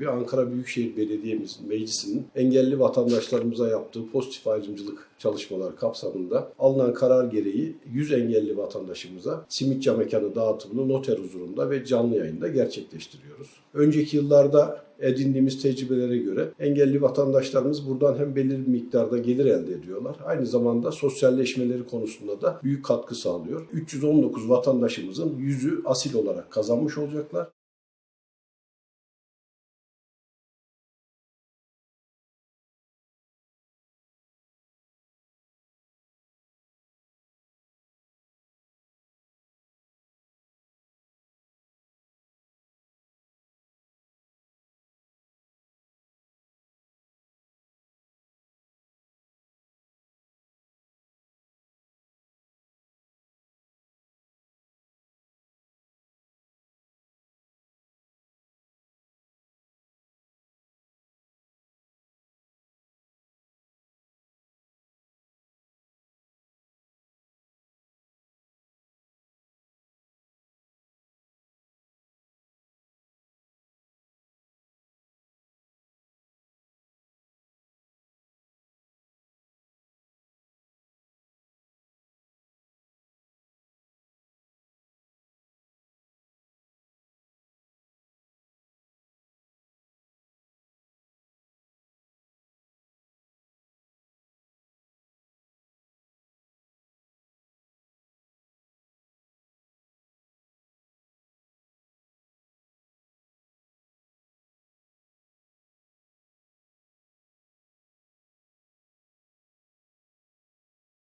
Bir Ankara Büyükşehir Belediye'mizin meclisinin engelli vatandaşlarımıza yaptığı pozitif ayrımcılık çalışmaları kapsamında alınan karar gereği 100 engelli vatandaşımıza simitça mekanı dağıtımını noter huzurunda ve canlı yayında gerçekleştiriyoruz. Önceki yıllarda edindiğimiz tecrübelere göre engelli vatandaşlarımız buradan hem belirli bir miktarda gelir elde ediyorlar. Aynı zamanda sosyalleşmeleri konusunda da büyük katkı sağlıyor. 319 vatandaşımızın yüzü asil olarak kazanmış olacaklar.